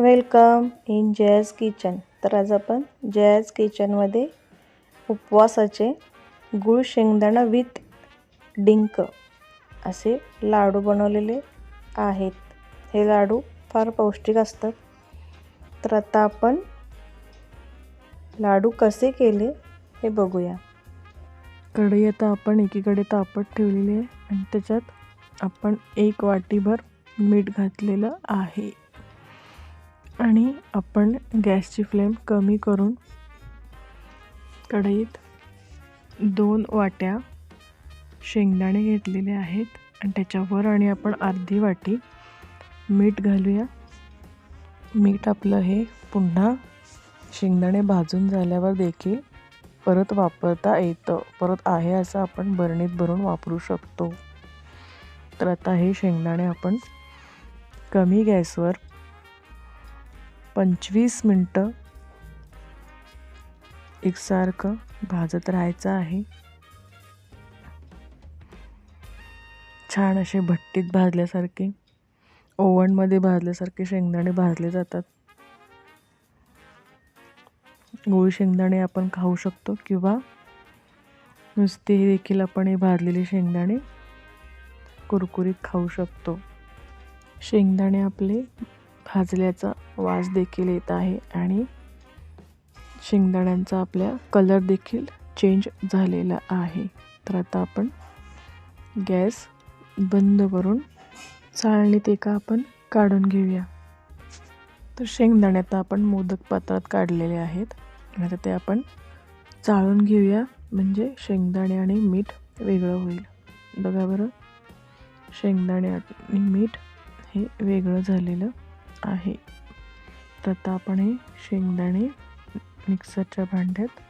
Welcome in jazz kitchen. तर आज आपण जॅज किचनमध्ये उपवासाचे गुळ शेंगदाणा विथ डिंक असे लाडू बनवलेले आहेत. हे लाडू फार पौष्टिक असतात. तर आता आपण लाडू कसे केले हे बघूया. कढई आता आपण एकीकडे तापत ठेवलेली आहे आणि त्याच्यात आपण एक वाटीभर मीठ घातलेलं आहे. आणि आपण गॅसची फ्लेम कमी करून कढईत दोन वाट्या शेंगदाणे घेतलेले आहेत. आणि त्याच्यावर आणि आपण अर्धी वाटी मीठ घालूया. मीठ आपलं हे पुन्हा शेंगदाणे भाजून झाल्यावर देखील परत वापरता येतं. परत आहे असं आपण बरणीत भरून वापरू शकतो. तर आता हे शेंगदाणे आपण कमी गॅसवर पंचवीस मिनटं एकसारखं भाजत राहायचं आहे. छान असे भट्टीत भाजल्यासारखे ओव्हनमध्ये भाजल्यासारखे शेंगदाणे भाजले जातात. गोळ शेंगदाणे आपण खाऊ शकतो किंवा नुसते देखील आपण हे भाजलेले शेंगदाणे कुरकुरीत खाऊ शकतो. शेंगदाणे आपले भाजल्याचा वास देखील येत आहे आणि शेंगदाण्यांचा आपल्या कलर देखील चेंज झालेला आहे. तर आता आपण गॅस बंद करून चाळणीत एका आपण काढून घेऊया. तर शेंगदाणे आता आपण मोदक पात्रात काढलेले आहेत. आता ते आपण चाळून घेऊया. म्हणजे शेंगदाणे आणि मीठ वेगळं होईल. बघा बरं. शेंगदाणे आणि मीठ हे वेगळं झालेलं आहे. तर आता आपण हे शेंगदाणे मिक्सरच्या भांड्यात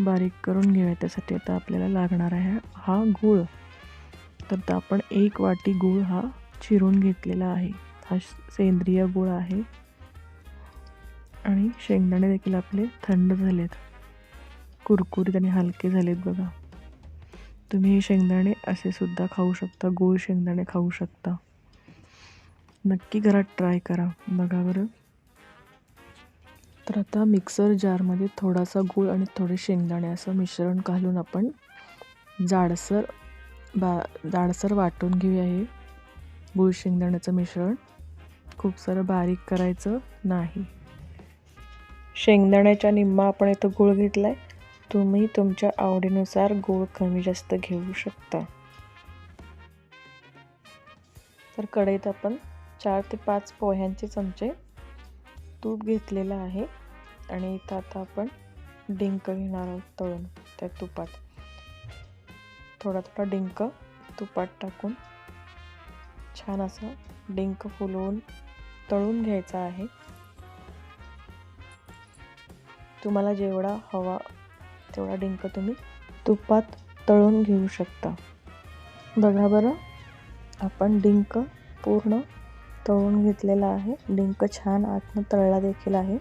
बारीक करून घेऊया. त्यासाठी आता आपल्याला लागणार आहे हा गूळ. तर आपण एक वाटी गूळ हा चिरून घेतलेला आहे. हा सेंद्रिय गूळ आहे. आणि शेंगदाणे देखील आपले थंड झालेत. कुरकुरीत आणि हलके झालेत बघा. तुम्ही हे शेंगदाणे असे सुद्धा खाऊ शकता. गूळ शेंगदाणे खाऊ शकता. नक्की घरात ट्राय करा. बघा बरं. तर आता मिक्सर जारमध्ये थोडासा गूळ आणि थोडे शेंगदाणे असं मिश्रण घालून आपण जाडसर बा जाडसर वाटून घेऊया हे. गूळ शेंगदाण्याचं मिश्रण. खूप सारं बारीक करायचं नाही. शेंगदाण्याच्या निम्मा आपण इथं गूळ घेतला आहे तुम्ही तुमच्या आवडीनुसार गूळ कमी जास्त घेऊ शकता. तर कढईत आपण चार ते पाच पोह्यांचे चमचे तूप घेतलेलं आहे. आणि इथं आता आपण डिंक घेणार आहोत तळून त्या तुपात. थोडा थोडा डिंक तुपात टाकून छान असं डिंक फुलवून तळून घ्यायचा आहे. तुम्हाला जेवढा हवा तेवढा डिंक तुम्ही तुपात तळून घेऊ शकता. बघा बरं आपण डिंक पूर्ण तळून घेतलेला आहे. डिंक छान आतनं तळला देखील आहे.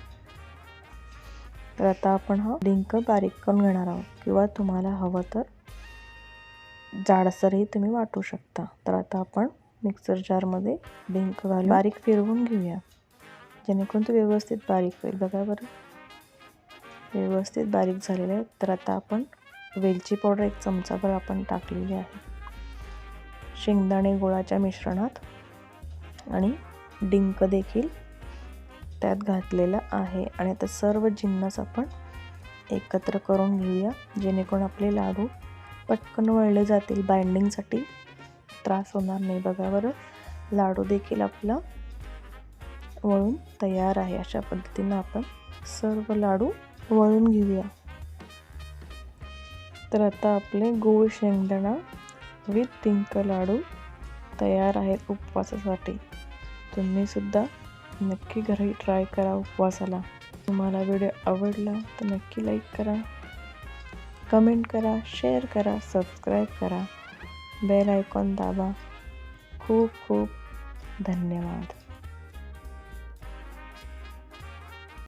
तर आता आपण हा डिंक बारीक करून घेणार आहोत किंवा तुम्हाला हवं तर जाडसरही तुम्ही वाटू शकता. तर आता आपण मिक्सर जारमध्ये डिंक घालून बारीक फिरवून घेऊया. जेणेकरून तो व्यवस्थित बारीक होईल. बघा बरं. व्यवस्थित बारीक झालेलं आहे तर आता आपण वेलची पावडर एक चमचाभर आपण टाकलेली आहे. शेंगदाणे गोळाच्या मिश्रणात आणि डिंक देखील त्यात घातलेलं आहे. आणि आता सर्व जिन्नस आपण एकत्र करून घेऊया जेणेकरून आपले लाडू पटकन वळले जातील. बाइंडिंगसाठी त्रास होणार नाही बघा बरं. लाडू देखील आपला वळून तयार आहे. अशा पद्धतीनं आपण सर्व लाडू वळून घेऊया. तर आता आपले गोळ शेंगदाणा विथ डिंक लाडू तयार आहेत उपवासासाठी. तुम्हीसुद्धा नक्की घरी ट्राय करा उपवासाला. तुम्हाला व्हिडिओ आवडला तर नक्की लाईक करा. कमेंट करा शेअर करा सबस्क्राईब करा. बेल आयकॉन दाबा. खूप खूप धन्यवाद.